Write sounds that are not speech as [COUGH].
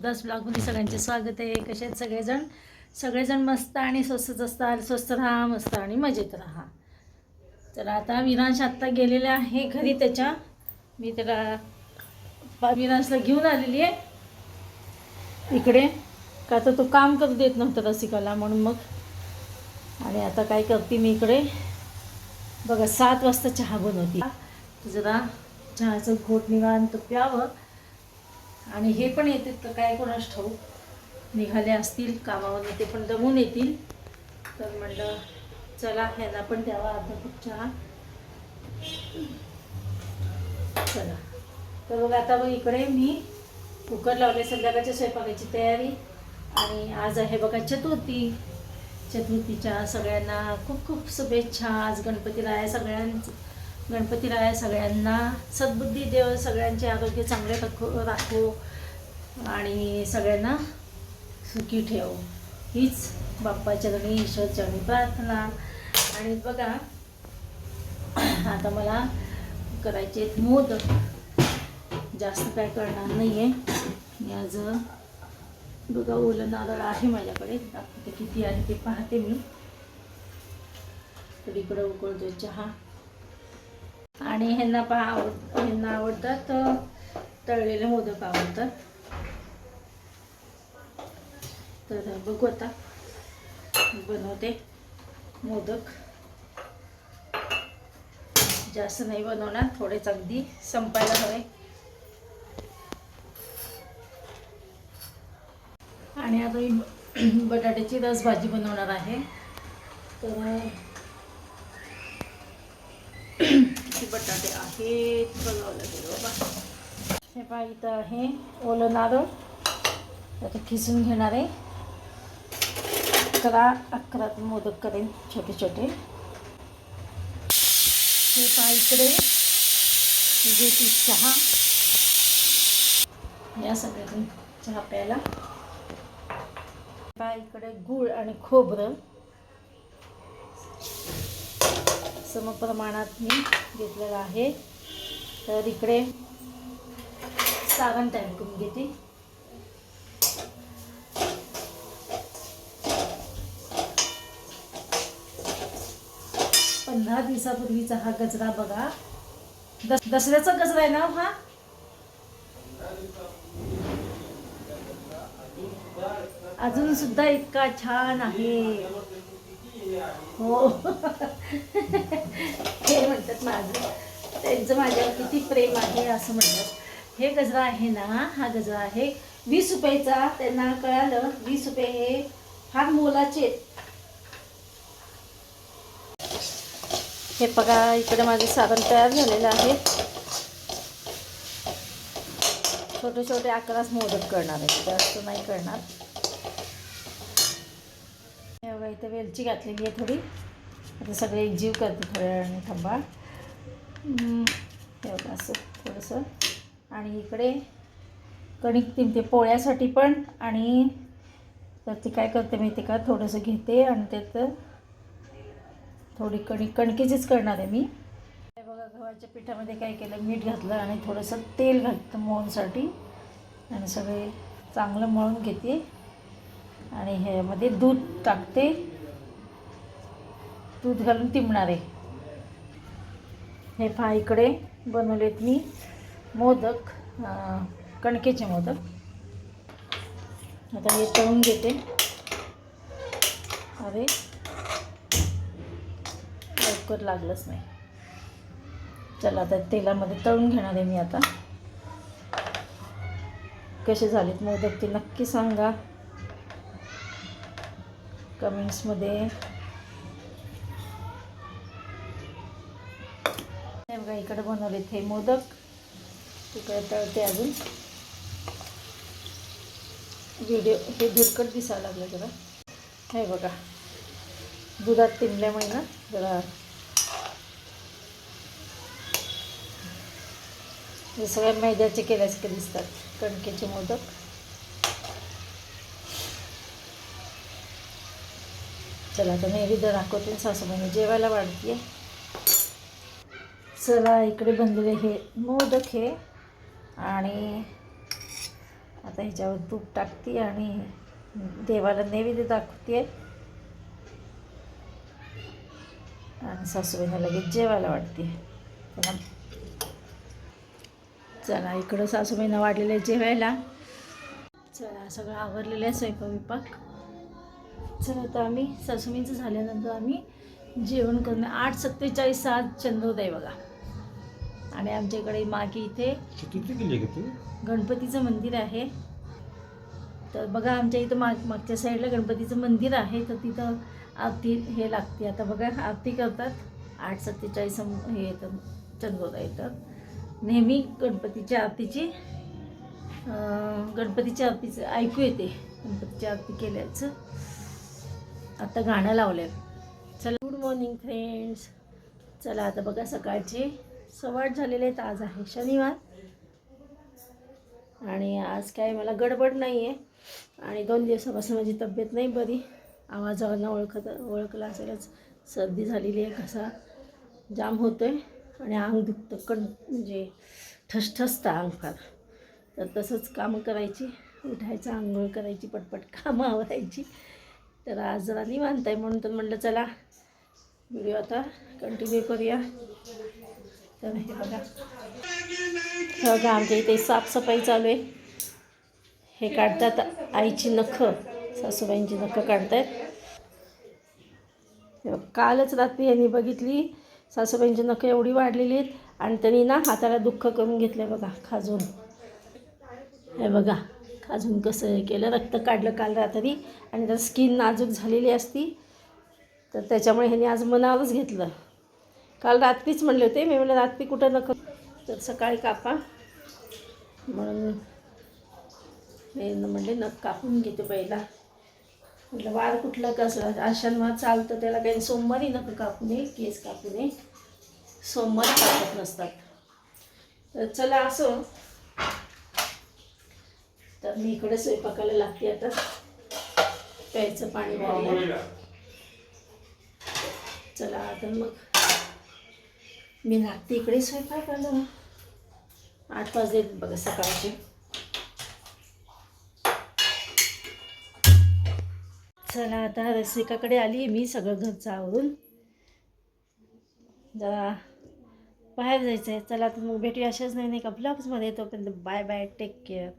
सुद्धाच ब्लॉगमध्ये सगळ्यांचे स्वागत आहे. कसे आहेत सगळेजण? सगळेजण मस्त आणि स्वस्तच असतात स्वस्त राहा मस्त आणि मजेत राहा. तर आता विरांश आत्ता गेलेला आहे घरी त्याच्या. मी त्याला विनाशला विरांशला घेऊन आलेली आहे. इकडे. का तर तो काम करू देत नव्हता रसिकाला म्हणून मग. आणि आता काय करते मी इकडे. बघा सात वाजता चहा बनवते. जरा चहाचं घोट निघालं तर प्यावं. आणि हे पण येतात का काय कोणास ठाऊक. निघाले असतील कामावर ते पण दमून येतील. तर म्हणलं चला ह्याला पण द्यावा अर्धा खूप चहा. चला. तर बघ आता बघ इकडे मी कुकर लावले संध्याकाळच्या स्वयंपाकाची तयारी. आणि आज आहे बघा चतुर्थी. चतुर्थीच्या सगळ्यांना खूप खूप शुभेच्छा. आज गणपतीला आहे सगळ्यांचं गणपतीराया सगळ्यांना सद्बुद्धी देव सगळ्यांचे आरोग्य चांगले राखो राखो आणि सगळ्यांना सुखी ठेव. हीच बाप्पाच्या चरणी ईश्वर चरणी प्रार्थना. आणि बघा आता मला करायचे आहेत मोदक. जास्त काय करणार नाही आहे मी आज बघा ओलं नारळ आहे माझ्याकडे. दाखवते किती आहे ते पाहते मी. तर इकडं उकळतो चहा. आणि ह्यांना पहा आवड ह्यांना आवडतात तळलेले मोदक आवडतात. तर बघू आता. बनवते मोदक. जास्त नाही बनवणार थोडेच अगदी संपायला हवे. आणि आता मी बटाट्याची रस भाजी बनवणार आहे. तर किती बटाटे आहेत. बघावं लागेल हो बाबा हे पहा इथं आहे ओलं नारळ. त्याचं खिसून घेणार आहे. अकरा अकरा मोदक करेन छोटे छोटे. हे पहा इकडे घेते चहा. या सगळ्यातून चहा प्यायला. पहा इकडे गूळ आणि खोबरं. समप्रमाणात मी घेतलेलं आहे. तर इकडे सारण तयार करून घेते. पंधरा दिवसापूर्वीचा हा गजरा बघा. दस दसऱ्याचा गजरा आहे ना हा? अजून सुद्धा इतका छान आहे. हो. [LAUGHS] हे म्हणतात माझं. त्यांचं माझ्यावर किती प्रेम आहे असं म्हणतात. हे गजरा आहे ना हा गजरा आहे. वीस रुपयाचा त्यांना कळालं वीस रुपये हे फार मोलाचे आहेत. हे बघा इकडे माझं सारण तयार झालेलं आहे. छोटे छोटे अकराच मोदक करणार आहे. जास्त नाही करणार. इथं वेलची घातलेली आहे थोडी. आता सगळे एकजीव करते थोड्या वेळाने थांबा. हम्म, हे बघा असं थोडंसं. आणि इकडे कणिक तिमते पोळ्यासाठी पण आणि तर ते काय करते माहिती का? थोडंसं घेते आणि त्यात थोडी कणिक कणकीचीच करणार आहे मी. बघा गव्हाच्या पिठामध्ये काय केलं? मीठ घातलं आणि थोडंसं तेल घातलं मोहनसाठी. आणि सगळे चांगलं मळून घेते. आणि ह्यामध्ये दूध टाकते. दूध घालून तिंबणार आहे हे पहा इकडे बनवलेत मी मोदक कणकेचे मोदक. आता हे तळून घेते. अरे लवकर लागलंच नाही. चला आता तेलामध्ये तळून घेणार आहे मी आता. कसे झालेत मोदक ते नक्की सांगा. कमेंट्समध्ये. बघा इकडे बनवले ते मोदक. तिकडे तळते अजून. व्हिडिओ हे दुर्कट दिसायला लागलं जरा. हे बघा दुधात तिंबल्यामुळे ना जरा. हे सगळ्या मैद्याचे केल्यासारखे दिसतात कणकेचे मोदक. चला आता नैवेद्य दाखवते सासूबाईने जेवायला वाढते चला इकडे बनलेले हे मोदक हे. आणि आता ह्याच्यावर तूप टाकते आणि देवाला नैवेद्य दाखवते. आणि सासूबाईंना लगेच जेवायला वाटते चला. चला इकडं सासूबाईंना वाढलेलं आहे जेवायला. चला सगळं आवरलेलं आहे स्वयंपाक विपाक चला आता आम्ही सासूबाईंचं झाल्यानंतर आम्ही जेवण करून आठ सत्तेचाळीस सात चंद्रोदय बघा. आणि आमच्या इकडे मागे इथे गणपतीचं मंदिर आहे. तर बघा आमच्या इथं माग मागच्या साईडला गणपतीचं मंदिर आहे तर तिथं आरती हे लागते. आता बघा आरती करतात. आठ सत्तेचाळीस हे येतं चंद्रोदय येतात नेहमी गणपतीच्या आरतीची गणपतीच्या आरतीचं ऐकू येते गणपतीची आरती केल्याचं. आता गाणं लावलं चला गुड मॉर्निंग फ्रेंड्स चला आता बघा सकाळचे सवाट झालेले आहेत. आज आहे शनिवार. आणि आज काय मला गडबड नाही आहे आणि दोन दिवसापासून माझी तब्येत नाही बरी. आवाजावरनं ओळखत ओळखलं असेलच. सर्दी झालेली आहे कसा जाम होतो आहे आणि अंग दुखतं कण म्हणजे ठसठसतं अंग फार. तर तसंच कामं करायची. उठायचं आंघोळ करायची पटपट कामं आवरायची. तर आज जरा निवांत आहे म्हणून तर म्हटलं चला व्हिडिओ आता कंटिन्यू करूया. तर हे बघा. हे बघा आमच्या इथे साफसफाई चालू आहे. हे काढतात आईची नखं सासूबाईंची नखं काढतायत. कालच रात्री यांनी बघितली सासूबाईंची नखं एवढी वाढलेली आहेत आणि त्यांनी ना हाताला दुःख करून घेतलं बघा खाजून. हे बघा. अजून कसं हे केलं? रक्त काढलं काल रात्री आणि तर स्किन नाजूक झालेली असती. तर त्याच्यामुळे ह्याने आज मनावरच घेतलं. काल रात्रीच म्हणले होते. मी म्हणलं रात्री कुठं नको. तर सकाळी कापा. म्हणून मी न- म्हणले नख कापून घेते पहिला. म्हटलं वार कुठला कसं आशांवर चालतं त्याला काही सोमवारी नको कापू नये केस कापू नये. सोमवारी कापत नसतात. तर चला असं तर मी इकडे स्वयंपाकाला लागते आता. प्यायचं पाणी चला आता मग मी लागते इकडे स्वयंपाकाला. आठ वाजले बघा सकाळचे. चला आता रसिकाकडे आली मी सगळं घरचं आवरून. जरा बाहेर जायचं आहे चला तर मग भेटूया अशाच नाही नाही का? ब्लॉग्समध्ये तोपर्यंत बाय बाय टेक केअर